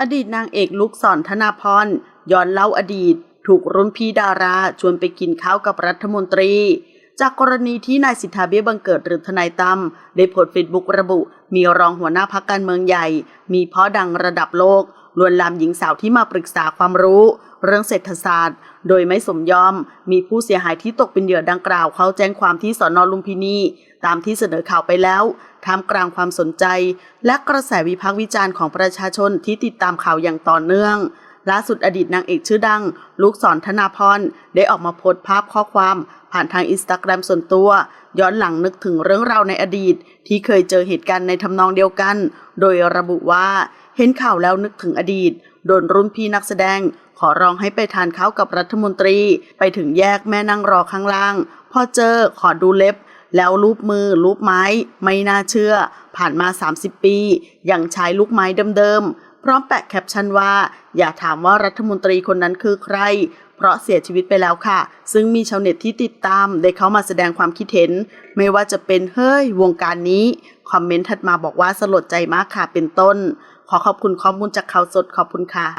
อดีตนางเอกลุกศรธนาพรย้อนเล่าอดีต ถูกรุ่นพี่ดาราชวนไปกินข้าวกับรัฐมนตรี จากกรณีที่นายสิทธาเบี้ยบังเกิดหรือทนายตั้มได้โพสต์เฟซบุ๊กระบุ มีรองหัวหน้าพักการเมืองใหญ่ มีพ่อดังระดับโลกลวนลามหญิงสาวที่มาปรึกษาความรู้ เรื่องเศรษฐศาสตร์ โดยไม่สมยอม มีผู้เสียหายที่ตกเป็นเหยื่อดังกล่าว เขาแจ้งความที่สอนอลุมพินี ตามที่เสนอข่าวไปแล้ว ท่ามกลางความสนใจ และกระแสวิพากษ์วิจารณ์ของประชาชนที่ติดตามข่าวอย่างต่อเนื่องล่าสุดอดีตนางเอกชื่อดัง ลูกศรธนาพรได้ออกมาโพสต์ภาพข้อความ ผ่านทางอินสตาแกรมส่วนตัว ย้อนหลังนึกถึงเรื่องราวในอดีต ที่เคยเจอเหตุการณ์ในทำนองเดียวกัน โดยระบุว่า เห็นข่าวแล้วนึกถึงอดีต โดนรุ่นพี่นักแสดง ขอร้องให้ไปทานข้าวกับรัฐมนตรี ไปถึงแยกแม่นั่งรอข้างล่าง พอเจอขอดูเล็บ แล้วรูปมือรูปไม้ไม่น่าเชื่อ ผ่านมา 30 ปี ยังใช้ลูกไม้เดิมๆ พร้อมแปะแคปชั่นว่า อย่าถามว่ารัฐมนตรีคนนั้นคือใคร เพราะเสียชีวิตไปแล้วค่ะ ซึ่งมีชาวเน็ตที่ติดตามได้เข้ามาแสดงความคิดเห็น ไม่ว่าจะเป็นเฮ้ยวงการนี้ คอมเมนต์ถัดมาบอกว่าสลดใจมากค่ะเป็นต้น ขอขอบคุณข้อมูลจากข่าวสดขอบคุณค่ะ